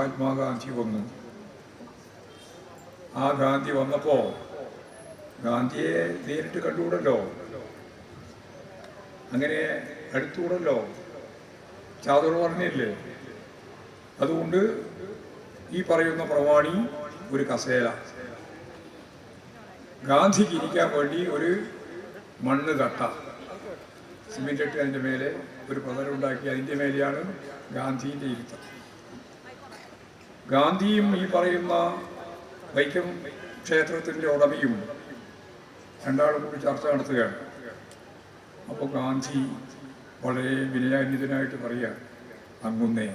മഹാത്മാഗാന്ധി വന്നു ആ ഗാന്ധി വന്നപ്പോ ഗാന്ധിയെ നേരിട്ട് കണ്ടുകൂടല്ലോ? അങ്ങനെ അടുത്തുകൂടല്ലോ? ചാതുർ പറഞ്ഞില്ലേ? അതുകൊണ്ട് ഈ പറയുന്ന പ്രമാണി ഒരു കസേല ഗാന്ധിക്ക് ഇരിക്കാൻ വേണ്ടി ഒരു മണ്ണ് കട്ട. സിമെന്റ് ഇട്ട് അതിന്റെ മേലെ ഒരു പതലുണ്ടാക്കി അതിന്റെ മേലെയാണ് ഗാന്ധിന്റെ ഇരുത്തം. ഗാന്ധിയും ഈ പറയുന്ന വൈക്കം ക്ഷേത്രത്തിന്റെ ഉടമയും രണ്ടാളും കൂടി ചർച്ച നടത്തുകയാണ്. അപ്പോൾ ഗാന്ധി വളരെ വിനയാന്യതനായിട്ട് പറയുക അങ്ങുന്നേ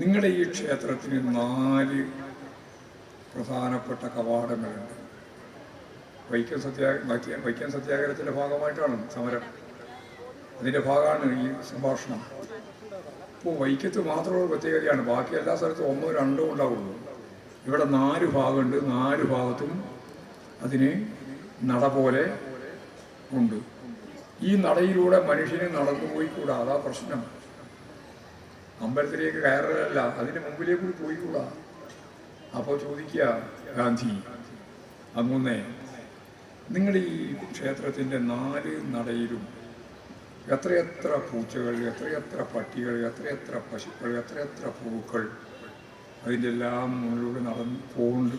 നിങ്ങളുടെ ഈ ക്ഷേത്രത്തിന് നാല് പ്രധാനപ്പെട്ട കവാടങ്ങളുണ്ട്. വൈക്കം സത്യാ വൈക്കം സത്യാഗ്രഹത്തിന്റെ ഭാഗമായിട്ടാണ് സമരം. അതിന്റെ ഭാഗമാണ് ഈ സംഭാഷണം. ഇപ്പോൾ വൈക്കത്ത് മാത്രമുള്ള പ്രത്യേകതയാണ്. ബാക്കി എല്ലാ സ്ഥലത്തും ഒന്നോ രണ്ടോ ഉണ്ടാവുള്ളൂ. ഇവിടെ നാല് ഭാഗമുണ്ട്. നാല് ഭാഗത്തും അതിന് നട പോലെ ഉണ്ട്. ഈ നടയിലൂടെ മനുഷ്യന് നടന്നു പോയിക്കൂടാ അതാ പ്രശ്നം. അമ്പലത്തിലേക്ക് കയറലല്ല. അതിന് മുമ്പിലേക്ക് കൂടി പോയിക്കൂടാ അപ്പോൾ ചോദിക്കുക ഗാന്ധി അങ്ങുന്നേ നിങ്ങൾ ഈ ക്ഷേത്രത്തിന്റെ നാല് നടയിലും എത്രയെത്ര പൂച്ചകൾ എത്രയെത്ര പട്ടികൾ എത്രയെത്ര പശുക്കൾ എത്രയെത്ര പൂക്കൾ അതിന്റെ എല്ലാം മുകളിലൂടെ നടന്ന് പോകുന്നുണ്ട്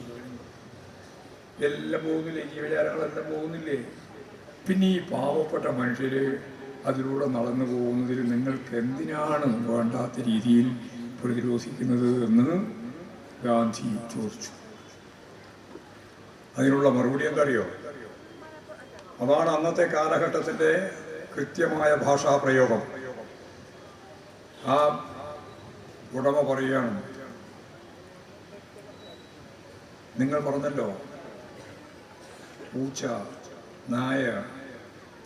എല്ലാം പോകുന്നില്ലേ? ജീവജാലങ്ങളെല്ലാം പോകുന്നില്ലേ? പിന്നെ ഈ പാവപ്പെട്ട മനുഷ്യർ അതിലൂടെ നടന്നു പോകുന്നതിൽ നിങ്ങൾക്ക് എന്തിനാണ് വേണ്ടാത്ത രീതിയിൽ പ്രതിരോധിക്കുന്നത് എന്ന് ഗാന്ധി ചോദിച്ചു. അതിനുള്ള മറുപടി എന്തറിയോ അതാണ് അന്നത്തെ കാലഘട്ടത്തിന്റെ കൃത്യമായ ഭാഷാ പ്രയോഗം ആ ഉടമ പറയുകയാണ് നിങ്ങൾ പറഞ്ഞല്ലോ പൂച്ച നായ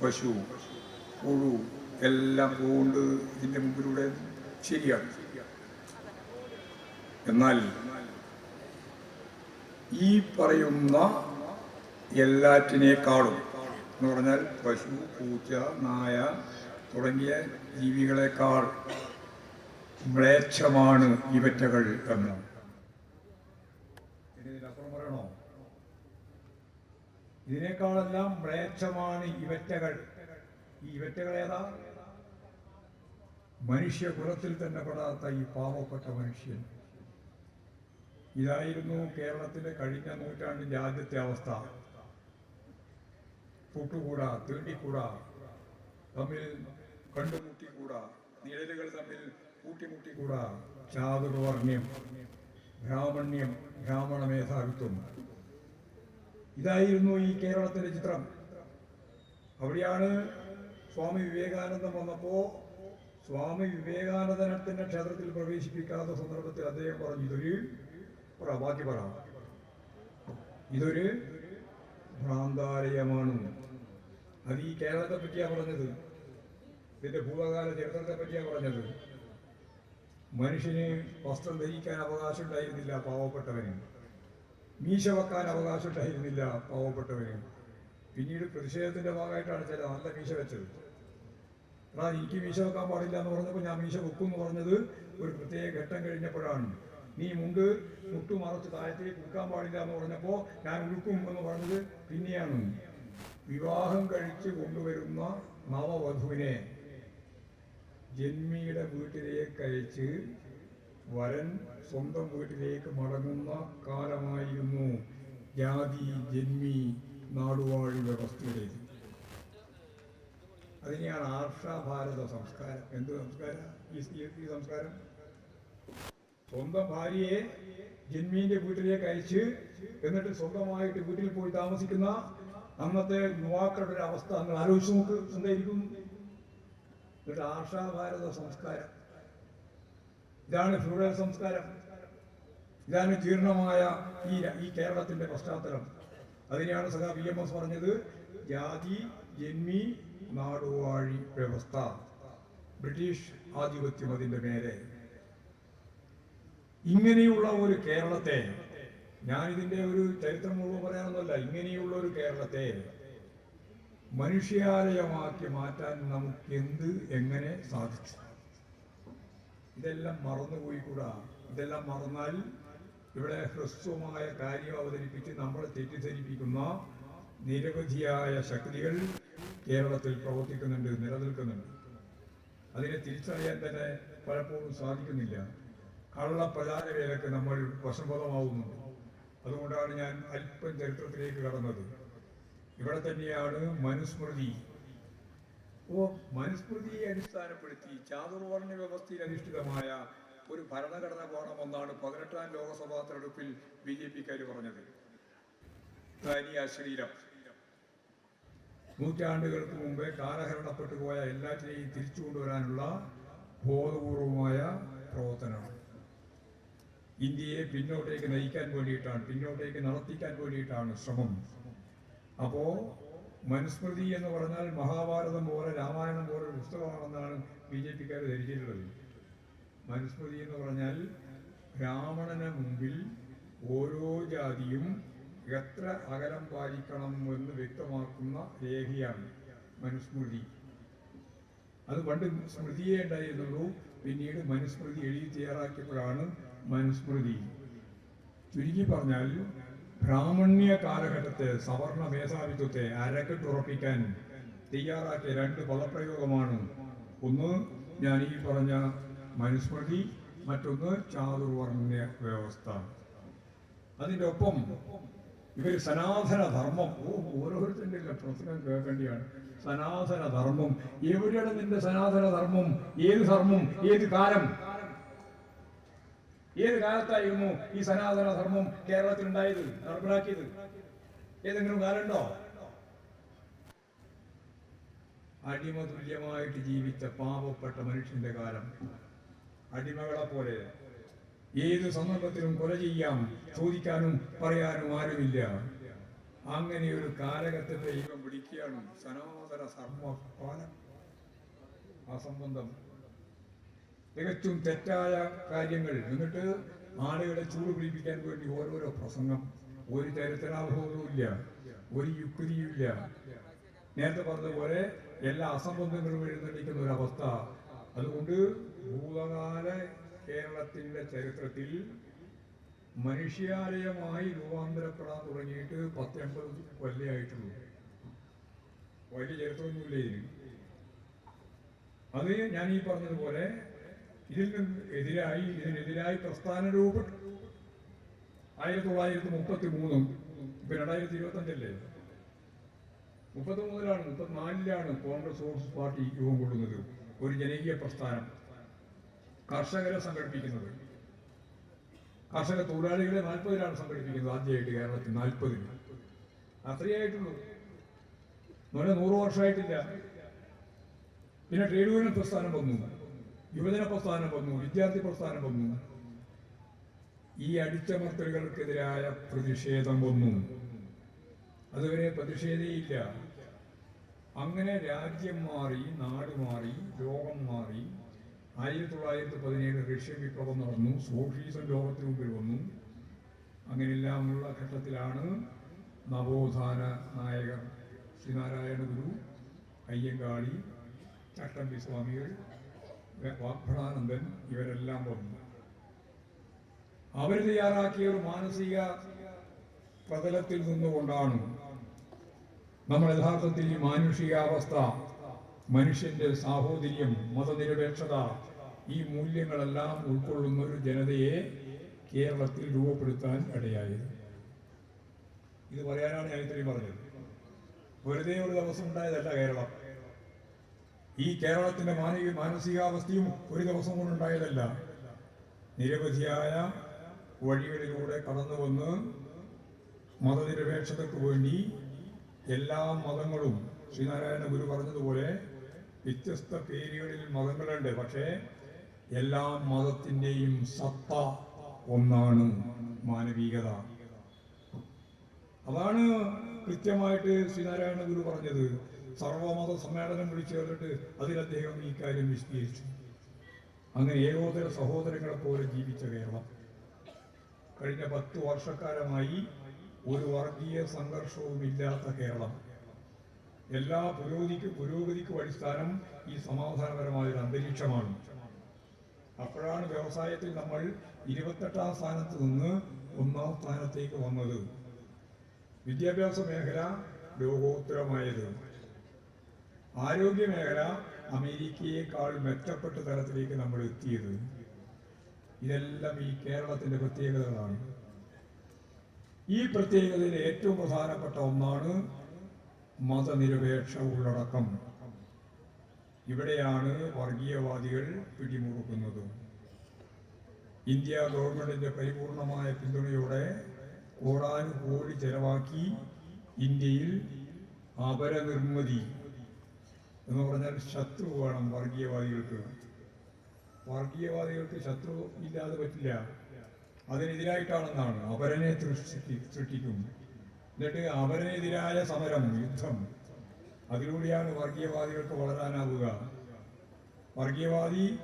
പശു പുഴു എല്ലാം പോകുകൊണ്ട് ഇതിന്റെ മുമ്പിലൂടെ. ശരിയാണ്. എന്നാൽ ഈ പറയുന്ന എല്ലാറ്റിനേക്കാളും എന്ന് പറഞ്ഞാൽ പശു പൂച്ച നായ തുടങ്ങിയ ജീവികളെക്കാൾ മ്ലേച്ഛമാണ് ഇവറ്റകൾ എന്ന്. ഇതിനപ്പുറം പറയണോ? ഇതിനേക്കാളെല്ലാം മ്ലേച്ഛമാണ് ഇവറ്റകൾ. ഈ ഇവറ്റകൾ ഏതാ? മനുഷ്യകുലത്തിൽ തന്നെ പെടാത്ത ഈ പാവപ്പെട്ട മനുഷ്യൻ. ഇതായിരുന്നു കേരളത്തിലെ കഴിഞ്ഞ നൂറ്റാണ്ടിന്റെ ആദ്യത്തെ അവസ്ഥ. കൂട്ടുകൂടാ തീണ്ടിക്കൂടാ തമ്മിൽ കണ്ടുമുട്ടിക്കൂടാ. നിഴലുകൾ തമ്മിൽ കൂട്ടിമുട്ടിക്കൂടാ. ചാതുർവർണ്യം ബ്രാഹ്മണ്യം ബ്രാഹ്മണ മേധാവിത്വം ഇതായിരുന്നു ഈ കേരളത്തിലെ ചിത്രം. അവിടെയാണ് സ്വാമി വിവേകാനന്ദൻ വന്നപ്പോൾ സ്വാമി വിവേകാനന്ദനത്തിന്റെ ക്ഷേത്രത്തിൽ പ്രവേശിപ്പിക്കാത്ത സന്ദർഭത്തിൽ അദ്ദേഹം പറഞ്ഞു ഇതൊരു ബാക്കി പറ. ഇതൊരു ഭ്രാന്താലയമാണ്. അത് ഈ കേരളത്തെ പറ്റിയാണ് പറഞ്ഞത്. ഇതിന്റെ ഭൂതകാല ചരിത്രത്തെ പറ്റിയാണ് പറഞ്ഞത്. മനുഷ്യന് വസ്ത്രം ധരിക്കാൻ അവകാശം ഉണ്ടായിരുന്നില്ല പാവപ്പെട്ടവന്. മീശ വെക്കാൻ അവകാശം ഉണ്ടായിരുന്നില്ല പാവപ്പെട്ടവന്. പിന്നീട് പ്രതിഷേധത്തിന്റെ ഭാഗമായിട്ടാണ് ചില നല്ല മീശ വെച്ചത്. എന്നാൽ എനിക്ക് മീശ വെക്കാൻ പാടില്ല എന്ന് പറഞ്ഞപ്പോൾ ഞാൻ മീശ വെക്കും എന്ന് പറഞ്ഞത് ഒരു പ്രത്യേക ഘട്ടം കഴിഞ്ഞപ്പോഴാണ്. നീ മുണ്ട് മുട്ടു മറച്ച് താഴത്തേക്ക് ഉടുക്കാൻ പാടില്ല എന്ന് പറഞ്ഞപ്പോൾ ഞാൻ ഉടുക്കും എന്ന് പറഞ്ഞത് പിന്നെയാണ്. വിവാഹം കഴിച്ച് കൊണ്ടുവരുന്ന നവവധുവിനെ ജന്മിയുടെ വീട്ടിലേക്ക് അയച്ച് വരൻ സ്വന്തം വീട്ടിലേക്ക് മടങ്ങുന്ന കാലമായിരുന്നു ജാതി ജന്മി നാടുവാഴി വ്യവസ്ഥയുടേത്. അതിനെയാണ് ആർഷഭാരത സംസ്കാരം. എന്ത് സംസ്കാരം? ഈ സംസ്കാരം? സ്വന്തം ഭാര്യയെ ജന്മീന്റെ വീട്ടിലേക്ക് അയച്ച് എന്നിട്ട് സ്വന്തമായിട്ട് വീട്ടിൽ പോയി താമസിക്കുന്ന അന്നത്തെ യുവാക്കളുടെ ഒരു അവസ്ഥ നിങ്ങൾ ആലോചിച്ച് നോക്ക്. എന്തായിരിക്കും? ഇവരുടെ ആർഷാഭാരത സംസ്കാരം. ഇതാണ് ഫ്യൂഡൽ സംസ്കാരം. ഇതാണ് ജീർണമായ ഈ ഈ കേരളത്തിന്റെ പശ്ചാത്തലം. അതിനെയാണ് സഖാ വി എം എസ് പറഞ്ഞത് ജാതി ജന്മി നാടുവാഴി വ്യവസ്ഥ. ബ്രിട്ടീഷ് ആധിപത്യം അതിന്റെ മേലെ. ഇങ്ങനെയുള്ള ഒരു കേരളത്തെ ഞാൻ ഇതിന്റെ ഒരു ചരിത്രം മുഴുവൻ പറയാനൊന്നുമല്ല. ഇങ്ങനെയുള്ള ഒരു കേരളത്തെ മനുഷ്യാലയമാക്കി മാറ്റാൻ നമുക്ക് എന്ത് എങ്ങനെ സാധിച്ചു? ഇതെല്ലാം മറന്നുപോയി കൂടാ. ഇതെല്ലാം മറന്നാൽ ഇവിടെ ഹ്രസ്വമായ കാര്യം അവതരിപ്പിച്ച് നമ്മളെ തെറ്റിദ്ധരിപ്പിക്കുന്ന നിരവധിയായ ശക്തികൾ കേരളത്തിൽ പ്രവർത്തിക്കുന്നുണ്ട് നിലനിൽക്കുന്നുണ്ട്. അതിനെ തിരിച്ചറിയാൻ തന്നെ പലപ്പോഴും സാധിക്കുന്നില്ല. കള്ള പ്രചാരവേലക്ക് നമ്മൾ വശംബോധമാവുന്നുണ്ട്. അതുകൊണ്ടാണ് ഞാൻ അല്പം ചരിത്രത്തിലേക്ക് കടന്നത്. ഇവിടെ തന്നെയാണ് മനുസ്മൃതി. ഓ മനുസ്മൃതിയെ അടിസ്ഥാനപ്പെടുത്തി ചാതുർവർണ വ്യവസ്ഥയിൽ അധിഷ്ഠിതമായ ഒരു ഭരണഘടന വേണമെന്നാണ് പതിനെട്ടാം ലോകസഭാ തെരഞ്ഞെടുപ്പിൽ ബി ജെ പിക്കാർ പറഞ്ഞത്. ശരീരം. നൂറ്റാണ്ടുകൾക്ക് മുമ്പേ കാലഹരണപ്പെട്ടു പോയ എല്ലാറ്റിനെയും തിരിച്ചു കൊണ്ടുവരാനുള്ള ബോധപൂർവമായ പ്രവർത്തനമാണ്. ഇന്ത്യയെ പിന്നോട്ടേക്ക് നയിക്കാൻ വേണ്ടിയിട്ടാണ് പിന്നോട്ടേക്ക് നടത്തിക്കാൻ വേണ്ടിയിട്ടാണ് ശ്രമം. അപ്പോ മനുസ്മൃതി എന്ന് പറഞ്ഞാൽ മഹാഭാരതം പോലെ രാമായണം പോലെ പുസ്തകമാണെന്നാണ് ബി ജെ പിക്കാർ ധരിച്ചിട്ടുള്ളത്. മനുസ്മൃതി എന്ന് പറഞ്ഞാൽ ബ്രാഹ്മണന് മുമ്പിൽ ഓരോ ജാതിയും എത്ര അകലം പാലിക്കണം എന്ന് വ്യക്തമാക്കുന്ന രേഖയാണ് മനുസ്മൃതി. അത് പണ്ട് സ്മൃതിയേ ഉണ്ടായിരുന്നുള്ളൂ പിന്നീട് മനുസ്മൃതി എഴുതി തയ്യാറാക്കിയപ്പോഴാണ് മനുസ്മൃതി. ചുരുക്കി പറഞ്ഞാൽ ബ്രാഹ്മണ്യ കാലഘട്ടത്തെ സവർണ മേധാവിത്വത്തെ അരക്കെട്ടുറപ്പിക്കാൻ തയ്യാറാക്കിയ രണ്ട് പദപ്രയോഗമാണ്. ഒന്ന് ഞാൻ ഈ പറഞ്ഞ മനുസ്മൃതി മറ്റൊന്ന് ചാതുർവർണ വ്യവസ്ഥ. അതിന്റെ ഒപ്പം ഇവർ സനാതന ധർമ്മം ഓ ഓരോരുത്തരുടെ പ്രസംഗം കേൾക്കേണ്ടിയാണ്. സനാതന ധർമ്മം എവിടെയാണ് നിന്റെ സനാതന ധർമ്മം ഏത് ധർമ്മം? ഏത് കാലം? ഏത് കാലത്തായിരുന്നു ഈ സനാതന ധർമ്മം കേരളത്തിൽ ഉണ്ടായത് നടപ്പിലാക്കിയത്? ഏതെങ്കിലും കാലുണ്ടോ അടിമ തുല്യമായിട്ട് ജീവിച്ച പാപപ്പെട്ട മനുഷ്യന്റെ കാലം. അടിമകളെ പോലെ ഏത് സന്ദർഭത്തിലും കൊല ചെയ്യാം ചോദിക്കാനും പറയാനും ആരുമില്ല. അങ്ങനെ ഒരു കാലഘട്ടത്തെ ദൈവം പിടിക്കുകയാണ് സനാതന സർമ്മകാലം ആ സംബന്ധം തികച്ചും തെറ്റായ കാര്യങ്ങൾ. എന്നിട്ട് ആളുകളെ ചൂട് പിടിപ്പിക്കാൻ വേണ്ടി ഓരോരോ പ്രസംഗം. ഒരു ചരിത്രാബോധവുമില്ല ഒരു യുക്തിയുമില്ല. നേരത്തെ പറഞ്ഞതുപോലെ എല്ലാ അസംബന്ധങ്ങളും എഴുന്നള്ളിക്കുന്ന ഒരു അവസ്ഥ. അതുകൊണ്ട് ഭൂതകാല കേരളത്തിന്റെ ചരിത്രത്തിൽ മനുഷ്യാലയമായി രൂപാന്തരപ്പെടാൻ തുടങ്ങിയിട്ട് പത്തൊമ്പത് കൊല്ലയായിട്ടുള്ളൂ. വലിയ ചരിത്രമൊന്നുമില്ല അത് ഞാൻ ഈ പറഞ്ഞതുപോലെ ഇതിൽ നിന്ന് എതിരായി ഇതിനെതിരായി പ്രസ്ഥാന രൂപപ്പെട്ടു ആയിരത്തി തൊള്ളായിരത്തി മുപ്പത്തി മൂന്നും ഇപ്പൊ രണ്ടായിരത്തി ഇരുപത്തി അഞ്ചല്ലേ മുപ്പത്തി മൂന്നിലാണ് മുപ്പത്തിനാലിലാണ് കോൺഗ്രസ് സോഷ്യലിസ്റ്റ് പാർട്ടി രൂപം കൊള്ളുന്നത്. ഒരു ജനകീയ പ്രസ്ഥാനം. കർഷകരെ സംഘടിപ്പിക്കുന്നത്. കർഷക തൊഴിലാളികളെ നാൽപ്പതിലാണ് സംഘടിപ്പിക്കുന്നത് ആദ്യമായിട്ട് കേരളത്തിൽ നാൽപ്പതിൽ അത്രയായിട്ടുള്ളൂ നൂറ് വർഷമായിട്ടില്ല. പിന്നെ ട്രേഡ് യൂണിയൻ പ്രസ്ഥാനം വന്നു. യുവജന പ്രസ്ഥാനം വന്നു വിദ്യാർത്ഥി പ്രസ്ഥാനം വന്നു ഈ അടിച്ചമർത്തലുകൾക്കെതിരായ പ്രതിഷേധം വന്നു അതുവരെ പ്രതിഷേധയില്ല. അങ്ങനെ രാജ്യം മാറി നാട് മാറി ലോകം മാറി ആയിരത്തി തൊള്ളായിരത്തി പതിനേഴ് റഷ്യൻ വിപ്ലവം നടന്നു സോഷ്യലിസം ലോകത്തിന് മുമ്പിൽ വന്നു. അങ്ങനെയെല്ലാമുള്ള ഘട്ടത്തിലാണ് നവോത്ഥാന നായകർ ശ്രീനാരായണ ഗുരു അയ്യങ്കാളി ചട്ടമ്പി സ്വാമികൾ വാഗ്ഭടാനന്ദൻ ഇവരെല്ലാം വന്നു. അവർ തയ്യാറാക്കിയ ഒരു മാനസിക പ്രതലത്തിൽ നിന്നുകൊണ്ടാണ് നമ്മൾ യഥാർത്ഥത്തിൽ ഈ മാനുഷികാവസ്ഥ മനുഷ്യന്റെ സാഹോദര്യം മതനിരപേക്ഷത ഈ മൂല്യങ്ങളെല്ലാം ഉൾക്കൊള്ളുന്ന ഒരു ജനതയെ കേരളത്തിൽ രൂപപ്പെടുത്താൻ ഇടയായത്. ഇത് പറയാനാണ് ഞാൻ ഇത്രയും പറഞ്ഞത്. വെറുതെ ഒരു ദിവസം ഉണ്ടായതല്ല കേരളം. ഈ കേരളത്തിന്റെ മാനസികാവസ്ഥയും ഒരു ദിവസം കൊണ്ടുണ്ടായതല്ല നിരവധിയായ വഴികളിലൂടെ കടന്നു വന്ന് മതനിരപേക്ഷതയ്ക്ക് വേണ്ടി എല്ലാ മതങ്ങളും ശ്രീനാരായണ ഗുരു പറഞ്ഞതുപോലെ വ്യത്യസ്ത പേരുകളിൽ മതങ്ങളുണ്ട്. പക്ഷേ എല്ലാ മതത്തിന്റെയും സത്ത ഒന്നാണ് മാനവികത. അതാണ് കൃത്യമായിട്ട് ശ്രീനാരായണ ഗുരു പറഞ്ഞത്. സർവമത സമ്മേളനം വിളിച്ചു ചേർന്നിട്ട് അതിൽ അദ്ദേഹം ഈ കാര്യം വിശദീകരിച്ചു. അങ്ങനെ ഏകോദര സഹോദരങ്ങളെ പോലെ ജീവിച്ച കേരളം. കഴിഞ്ഞ പത്ത് വർഷക്കാലമായി ഒരു വർഗീയ സംഘർഷവും ഇല്ലാത്ത കേരളം. എല്ലാ പുരോഗതിക്ക് പുരോഗതിക്കും അടിസ്ഥാനം ഈ സമാധാനപരമായ ഒരു അന്തരീക്ഷമാണ്. അപ്പോഴാണ് വ്യവസായത്തിൽ നമ്മൾ ഇരുപത്തെട്ടാം സ്ഥാനത്ത് നിന്ന് ഒന്നാം സ്ഥാനത്തേക്ക് വന്നത്. വിദ്യാഭ്യാസ മേഖല ലോകോത്തരമായത്. ആരോഗ്യ മേഖല അമേരിക്കയേക്കാൾ മെച്ചപ്പെട്ട തലത്തിലേക്ക് നമ്മൾ എത്തിയത്. ഇതെല്ലാം ഈ കേരളത്തിന്റെ പ്രത്യേകതകളാണ്. ഈ പ്രത്യേകതയിൽ ഏറ്റവും പ്രധാനപ്പെട്ട ഒന്നാണ് മതനിരപേക്ഷ ഉള്ളടക്കം. ഇവിടെയാണ് വർഗീയവാദികൾ പിടിമുറുക്കുന്നത്. ഇന്ത്യ ഗവൺമെന്റിന്റെ പരിപൂർണമായ പിന്തുണയോടെ കോടാനുകോടി ചെലവാക്കി ഇന്ത്യയിൽ അപരനിർമ്മിതി എന്ന് പറഞ്ഞാൽ ശത്രു വേണം വർഗീയവാദികൾക്ക്. വർഗീയവാദികൾക്ക് ശത്രു ഇല്ലാതെ പറ്റില്ല. അതിനെതിരായിട്ടാണെന്നാണ് അപരനെ സൃഷ്ടി സൃഷ്ടിക്കും. എന്നിട്ട് അവരനെതിരായ സമരം യുദ്ധം അതിലൂടെയാണ് വർഗീയവാദികൾക്ക് വളരാനാവുക. വർഗീയവാദി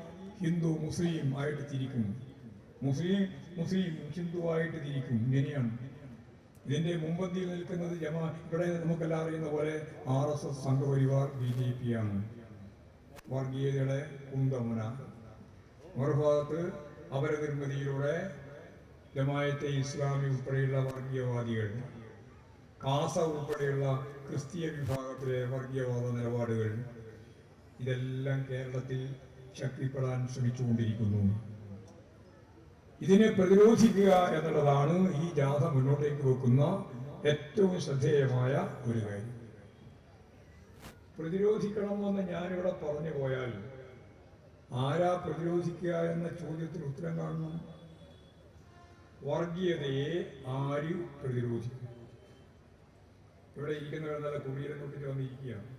ഹിന്ദു മുസ്ലിം ആയിട്ട് തിരിക്കും. മുസ്ലിം മുസ്ലിം ഹിന്ദുവായിട്ട് തിരിക്കും. ഇങ്ങനെയാണ്. ഇതിന്റെ മുമ്പന്തിയിൽ നിൽക്കുന്നത് ജമാ ഇവിടെ നമുക്കെല്ലാം അറിയുന്ന പോലെ R S S Sangh Parivar B J P ആണ് വർഗീയതയുടെ കുന്തമുന. മറുഭാഗത്ത് അപരനിർമ്മിതിയിലൂടെ ജമായത്തെ ഇസ്ലാമി ഉൾപ്പെടെയുള്ള വർഗീയവാദികൾ കാസ ഉൾപ്പെടെയുള്ള ക്രിസ്തീയ വിഭാഗത്തിലെ വർഗീയവാദ നിലപാടുകൾ ഇതെല്ലാം കേരളത്തിൽ ശക്തിപ്പെടാൻ ശ്രമിച്ചുകൊണ്ടിരിക്കുന്നു. ഇതിനെ പ്രതിരോധിക്കുക എന്നുള്ളതാണ് ഈ ജാഥ മുന്നോട്ടേക്ക് വെക്കുന്ന ഏറ്റവും ശ്രദ്ധേയമായ ഒരു കാര്യം. പ്രതിരോധിക്കണമെന്ന് ഞാനിവിടെ പറഞ്ഞു പോയാൽ ആരാ പ്രതിരോധിക്കുക എന്ന ചോദ്യത്തിന് ഉത്തരം കാണുന്നു വർഗീയതയെ ആര് പ്രതിരോധിക്കും? ഇവിടെ ഇരിക്കുന്നവർ നല്ല കുടിയിലും തൊട്ടിട്ട് വന്നിരിക്കുകയാണ്.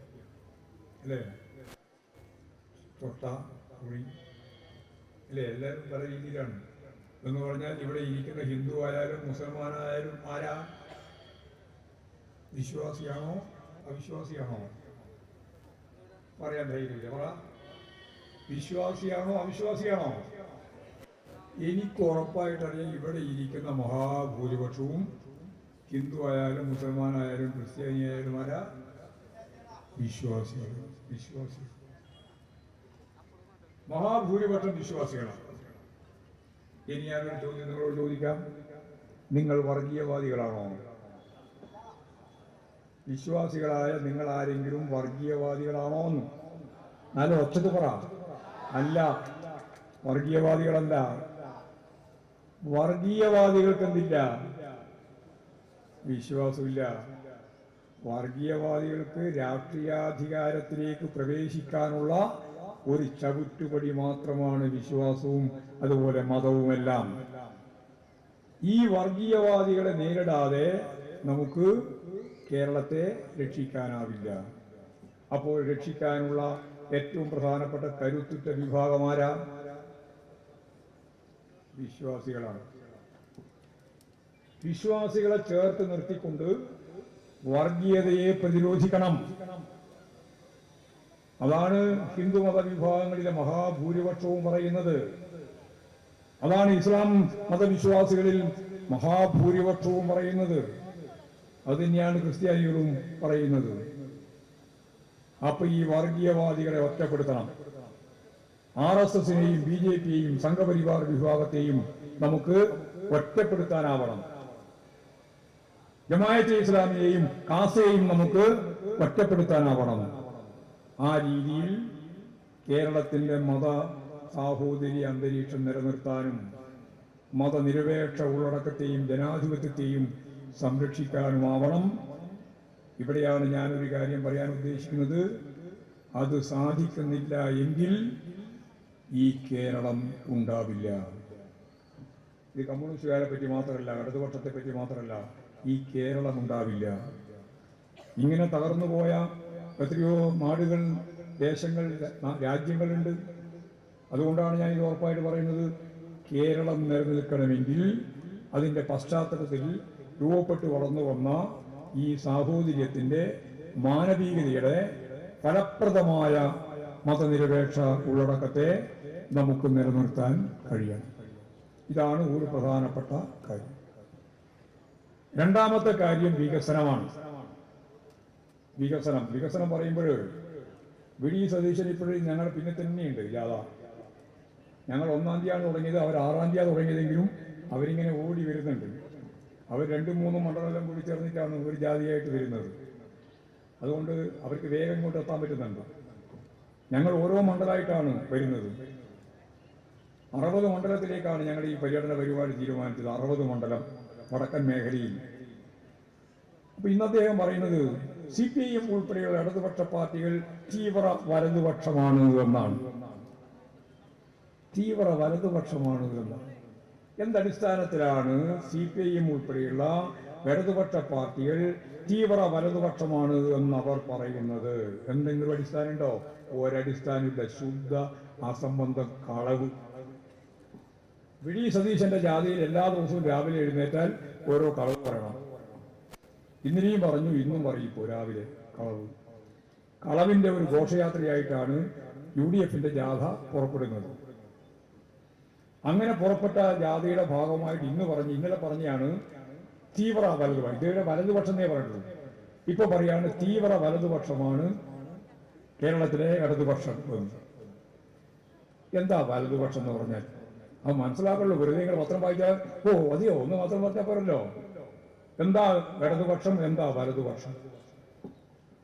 അല്ലേ? തൊട്ട കുഴി. അല്ലേ? എല്ലാവരും പല രീതിയിലാണ്. എന്ന് പറഞ്ഞാൽ ഇവിടെ ഇരിക്കുന്ന ഹിന്ദു ആയാലും മുസൽമാനായാലും ആരാ? വിശ്വാസിയാണോ? അവിശ്വാസിയാണോ? പറയാൻ ധൈര്യമില്ല. പറ. വിശ്വാസിയാണോ? അവിശ്വാസിയാണോ? എനിക്ക് ഉറപ്പായിട്ടറിയാം ഇവിടെ ഇരിക്കുന്ന മഹാഭൂരിപക്ഷവും ഹിന്ദു ആയാലും മുസൽമാനായാലും ക്രിസ്ത്യാനി ആയാലും ആരാ? വിശ്വാസികൾ വിശ്വാസികൾ. മഹാഭൂരിപക്ഷം വിശ്വാസികളാണ്. ഇനി ഞാനൊരു ചോദ്യം നിങ്ങളോട് ചോദിക്കാം? നിങ്ങൾ വർഗീയവാദികളാണോ? വിശ്വാസികളായ നിങ്ങൾ ആരെങ്കിലും വർഗീയവാദികളാണോ എന്ന് നല്ല ഒച്ചത് പറ. അല്ല വർഗീയവാദികളല്ല. വർഗീയവാദികൾക്ക് എന്തില്ല വിശ്വാസമില്ല. വർഗീയവാദികൾക്ക് രാഷ്ട്രീയാധികാരത്തിലേക്ക് പ്രവേശിക്കാനുള്ള ഒരു ചവിട്ടുപടി മാത്രമാണ് വിശ്വാസവും അതുപോലെ മതവുമെല്ലാം. ഈ വർഗീയവാദികളെ നേരിടാതെ നമുക്ക് കേരളത്തെ രക്ഷിക്കാനാവില്ല. അപ്പോൾ രക്ഷിക്കാനുള്ള ഏറ്റവും പ്രധാനപ്പെട്ട കരുത്തുറ്റ വിഭാഗമാരാ വിശ്വാസികളാണ്. വിശ്വാസികളെ ചേർത്ത് നിർത്തിക്കൊണ്ട് വർഗീയതയെ പ്രതിരോധിക്കണം. അതാണ് ഹിന്ദു മതവിഭാഗങ്ങളിലെ മഹാഭൂരിപക്ഷവും പറയുന്നത്. അതാണ് ഇസ്ലാം മതവിശ്വാസികളിൽ മഹാഭൂരിപക്ഷവും പറയുന്നത്. അത് തന്നെയാണ് ക്രിസ്ത്യാനികളും പറയുന്നത്. അപ്പൊ ഈ വർഗീയവാദികളെ ഒറ്റപ്പെടുത്തണം. ആർ എസ് എസിനെയും ബി ജെ പിയെയും സംഘപരിവാർ വിഭാഗത്തെയും നമുക്ക് ഒറ്റപ്പെടുത്താനാവണം. ജമായത്തെ ഇസ്ലാമിയെയും കാസയെയും നമുക്ക് ഒറ്റപ്പെടുത്താനാവണം. ആ രീതിയിൽ കേരളത്തിന്റെ മത സാഹോദര്യ അന്തരീക്ഷം നിലനിർത്താനും മതനിരപേക്ഷ ഉള്ളടക്കത്തെയും ജനാധിപത്യത്തെയും സംരക്ഷിക്കാനുമാവണം. ഇവിടെയാണ് ഞാനൊരു കാര്യം പറയാൻ ഉദ്ദേശിക്കുന്നത്. അത് സാധിക്കുന്നില്ല എങ്കിൽ ഈ കേരളം ഉണ്ടാവില്ല. ഇത് കമ്മ്യൂണിസ്റ്റുകാരെ പറ്റി മാത്രമല്ല ഇടതുപക്ഷത്തെ പറ്റി മാത്രമല്ല ഈ കേരളം ഉണ്ടാവില്ല. ഇങ്ങനെ തകർന്നു പോയ എത്രയോ നാടുകൾ ദേശങ്ങൾ രാജ്യങ്ങളുണ്ട്. അതുകൊണ്ടാണ് ഞാൻ ഇത് ഉറപ്പായിട്ട് പറയുന്നത് കേരളം നിലനിൽക്കണമെങ്കിൽ അതിന്റെ പശ്ചാത്തലത്തിൽ രൂപപ്പെട്ടു വളർന്നു വന്ന ഈ സാഹോദര്യത്തിന്റെ മാനവികതയുടെ ഫലപ്രദമായ മതനിരപേക്ഷ ഉള്ളടക്കത്തെ നമുക്ക് നിലനിർത്താൻ കഴിയണം. ഇതാണ് ഒരു പ്രധാനപ്പെട്ട കാര്യം. രണ്ടാമത്തെ കാര്യം വികസനമാണ്. വികസനം വികസനം പറയുമ്പോൾ വി ഡി സതീശൻ ഇപ്പോഴും ഞങ്ങൾ പിന്നെ തന്നെയുണ്ട് ജാഥ ഞങ്ങൾ ഒന്നാം തീയതിയാണ് തുടങ്ങിയത് അവർ ആറാം തീയതി തുടങ്ങിയതെങ്കിലും അവരിങ്ങനെ ഓടി വരുന്നുണ്ട്. അവർ രണ്ടും മൂന്നും മണ്ഡലം കൂടി ചേർന്നിട്ടാണ് ഒരു ജാതിയായിട്ട് വരുന്നത്. അതുകൊണ്ട് അവർക്ക് വേഗം ഇങ്ങോട്ട് എത്താൻ പറ്റുന്നുണ്ട്. ഞങ്ങൾ ഓരോ മണ്ഡലമായിട്ടാണ് വരുന്നത്. അറുപത് മണ്ഡലത്തിലേക്കാണ് ഞങ്ങൾ ഈ പര്യടന പരിപാടി തീരുമാനിച്ചത് അറുപത് മണ്ഡലം വടക്കൻ മേഖലയിൽ. അപ്പൊ ഇന്ന് അദ്ദേഹം പറയുന്നത് സി പി ഐ എം ഉൾപ്പെടെയുള്ള ഇടതുപക്ഷ പാർട്ടികൾ തീവ്ര വലതുപക്ഷമാണ് എന്നാണ് തീവ്ര വലതുപക്ഷമാണ് എന്നാണ് എന്തടിസ്ഥാനത്തിലാണ് സി പി ഐ എം ഉൾപ്പെടെയുള്ള ഇടതുപക്ഷ പാർട്ടികൾ തീവ്ര വലതുപക്ഷമാണ് എന്ന് അവർ പറയുന്നത്? എന്തെങ്കിലും അടിസ്ഥാനമുണ്ടോ? ഒരടിസ്ഥാനമില്ല. ശുദ്ധ അസംബന്ധ കളവ്. വി ഡി സതീശന്റെ ജാതിയിൽ എല്ലാ ദിവസവും രാവിലെ എഴുന്നേറ്റാൽ ഓരോ കളവ് പറയണം. ഇന്നലെയും പറഞ്ഞു ഇന്നും പറയിപ്പോ രാവിലെ കളവ്. കളവിന്റെ ഒരു ഘോഷയാത്രയായിട്ടാണ് യു ഡി എഫിന്റെ ജാഥ പുറപ്പെടുന്നത്. അങ്ങനെ പുറപ്പെട്ട ജാഥയുടെ ഭാഗമായിട്ട് ഇന്ന് പറഞ്ഞ് ഇന്നലെ പറഞ്ഞാണ് തീവ്ര വലതുപക്ഷം ഇതയുടെ വലതുപക്ഷം എന്നേ പറഞ്ഞിട്ടുള്ളൂ. ഇപ്പൊ പറയാണ് തീവ്ര വലതുപക്ഷമാണ് കേരളത്തിലെ ഇടതുപക്ഷം എന്ന്. എന്താ വലതുപക്ഷം എന്ന് പറഞ്ഞാൽ? അത് മനസ്സിലാക്കുള്ളൂ വെറുതെ പത്രം വായിച്ചാൽ ഓ അതെയോ ഒന്ന് മാത്രം പറഞ്ഞാൽ പോരല്ലോ. എന്താ ഇടതുപക്ഷം എന്താ വലതുപക്ഷം?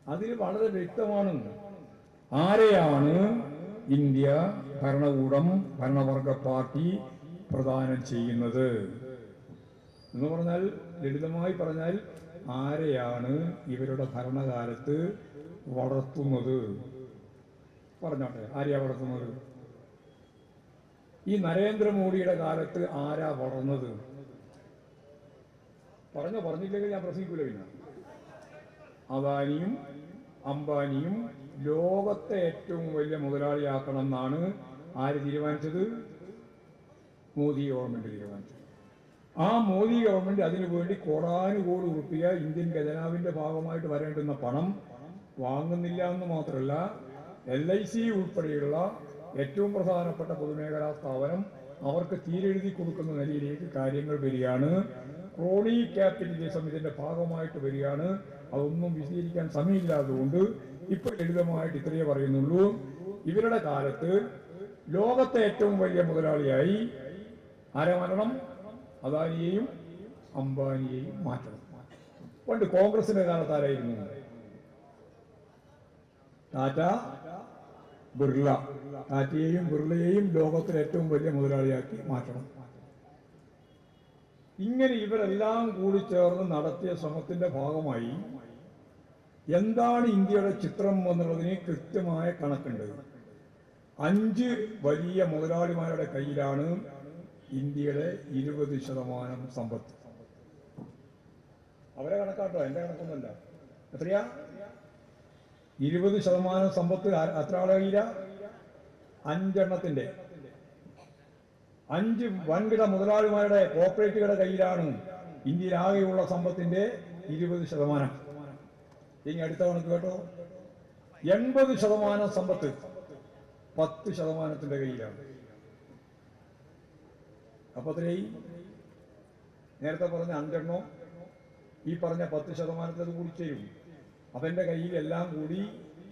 അതിൽ വളരെ വ്യക്തമാണ്. ആരെയാണ് ഇന്ത്യ ഭരണകൂടം ഭരണവർഗ പാർട്ടി പ്രദാനം ചെയ്യുന്നത്? എന്ന് പറഞ്ഞാൽ ലളിതമായി പറഞ്ഞാൽ ആരെയാണ് ഇവരുടെ ഭരണകാലത്ത് വളർത്തുന്നത്? പറഞ്ഞോട്ടെ ആരെയാ വളർത്തുന്നത്? ഈ നരേന്ദ്രമോദിയുടെ കാലത്ത് ആരാ വളർന്നത്? പറഞ്ഞോ പറഞ്ഞില്ലെങ്കിൽ ഞാൻ പ്രസംഗിക്കൂല പിന്നെ. അദാനിയും അംബാനിയും ലോകത്തെ ഏറ്റവും വലിയ മുതലാളിയാക്കണം എന്നാണ് ആര് തീരുമാനിച്ചത്? മോദി ഗവൺമെന്റ് തീരുമാനിച്ചത്. ആ മോദി ഗവൺമെന്റ് അതിനു വേണ്ടി കോടാനുകോടി റുപ്യ ഇന്ത്യൻ ഖജനാവിന്റെ ഭാഗമായിട്ട് വരേണ്ടുന്ന പണം വാങ്ങുന്നില്ല എന്ന് മാത്രമല്ല എൽ ഐ സി ഉൾപ്പെടെയുള്ള ഏറ്റവും പ്രധാനപ്പെട്ട പൊതുമേഖലാ സ്ഥാപനം അവർക്ക് തീരെഴുതി കൊടുക്കുന്ന നിലയിലേക്ക് കാര്യങ്ങൾ വരികയാണ്. ക്രോണി ക്യാപിറ്റലിസം ഇതിന്റെ ഭാഗമായിട്ട് വരികയാണ്. അതൊന്നും വിശദീകരിക്കാൻ സമയമില്ലാത്തതുകൊണ്ട് ഇപ്പോൾ ലളിതമായിട്ട് ഇത്രയേ പറയുന്നുള്ളൂ. ഇവരുടെ കാലത്ത് ലോകത്തെ ഏറ്റവും വലിയ മുതലാളിയായി അരമരണം അദാനിയെയും അംബാനിയെയും മാറ്റണം. പണ്ട് കോൺഗ്രസിന്റെ കാലത്ത് ആരായിരുന്നു? ടാറ്റ ബിർള. ടാറ്റയെയും ബിർളയെയും ലോകത്തിലെ ഏറ്റവും വലിയ മുതലാളിയാക്കി മാറ്റണം. ഇങ്ങനെ ഇവരെല്ലാം കൂടി ചേർന്ന് നടത്തിയ ശ്രമത്തിന്റെ ഭാഗമായി എന്താണ് ഇന്ത്യയുടെ ചിത്രം എന്നുള്ളതിന് കൃത്യമായ കണക്കുണ്ട്. അഞ്ച് വലിയ മുതലാളിമാരുടെ കയ്യിലാണ് ഇന്ത്യയുടെ ഇരുപത് ശതമാനം സമ്പത്ത്. അവരെ കണക്കാട്ടോ എന്റെ കണക്കൊന്നുമല്ല. എത്രയാ? ഇരുപത് ശതമാനം സമ്പത്ത് അത്ര കയ്യില അഞ്ചെണ്ണത്തിന്റെ. അഞ്ച് വൻകിട മുതലാളിമാരുടെ കോർപ്പറേറ്റുകളുടെ കയ്യിലാണ് ഇന്ത്യയിൽ ആകെയുള്ള സമ്പത്തിന്റെ ഇരുപത് ശതമാനം. ഇനി അടുത്ത കണക്ക് കേട്ടോ. എൺപത് ശതമാനം സമ്പത്ത് പത്ത് ശതമാനത്തിന്റെ കയ്യിലാണ്. അപ്പൊ അത്രയും നേരത്തെ പറഞ്ഞ അഞ്ചെണ്ണോ ഈ പറഞ്ഞ പത്ത് ശതമാനത്തിൽ കൂടി ചെയ്യും എന്റെ കയ്യിൽ എല്ലാം കൂടി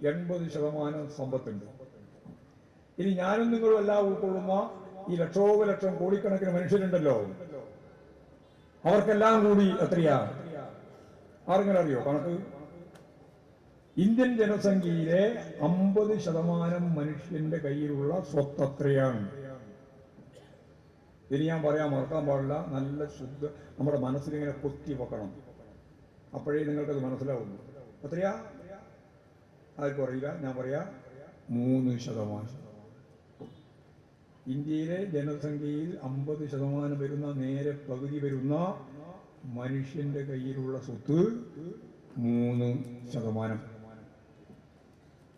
എൺപത് ശതമാനം സമ്പത്തുണ്ട്. ഇനി ഞാനും നിങ്ങളും എല്ലാം ഉൾക്കൊള്ളുന്ന ഈ ലക്ഷോപലക്ഷം കോടിക്കണക്കിന് മനുഷ്യരുണ്ടല്ലോ. അവർക്കെല്ലാം കൂടി എത്രയാ? ആർക്കെങ്കിലും അറിയോ കണക്ക്? ഇന്ത്യൻ ജനസംഖ്യയിലെ അമ്പത് ശതമാനം മനുഷ്യന്റെ കയ്യിലുള്ള സ്വത്ത് അത്രയാണ്. ഇനി ഞാൻ പറയാൻ മറക്കാൻ പാടില്ല. നല്ല ശുദ്ധ നമ്മുടെ മനസ്സിലിങ്ങനെ കൊത്തി വെക്കണം. അപ്പോഴേ നിങ്ങൾക്കത് മനസ്സിലാവുള്ളൂ. എത്രയാ? ആർക്കും അറിയില്ല ഞാൻ പറയാ. മൂന്ന് ശതമാനം. ഇന്ത്യയിലെ ജനസംഖ്യയിൽ അമ്പത് ശതമാനം വരുന്ന നേരെ പകുതി വരുന്ന മനുഷ്യന്റെ കയ്യിലുള്ള സ്വത്ത് മൂന്ന് ശതമാനം.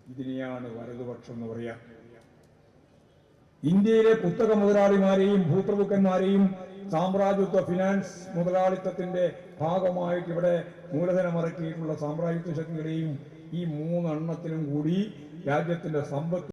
ഇതിനെയാണ് വലതുപക്ഷം എന്ന് പറയാ. ഇന്ത്യയിലെ പുസ്തക മുതലാളിമാരെയും ഭൂപ്രഭുക്കന്മാരെയും സാമ്രാജ്യത്വ ഫിനാൻസ് മുതലാളിത്തത്തിന്റെ ഭാഗമായിട്ട് ഇവിടെ മൂലധനമിറക്കിയിട്ടുള്ള സാമ്രാജ്യത്വ ശക്തികളെയും ഈ മൂന്നെണ്ണത്തിനും കൂടി രാജ്യത്തിന്റെ സമ്പത്ത്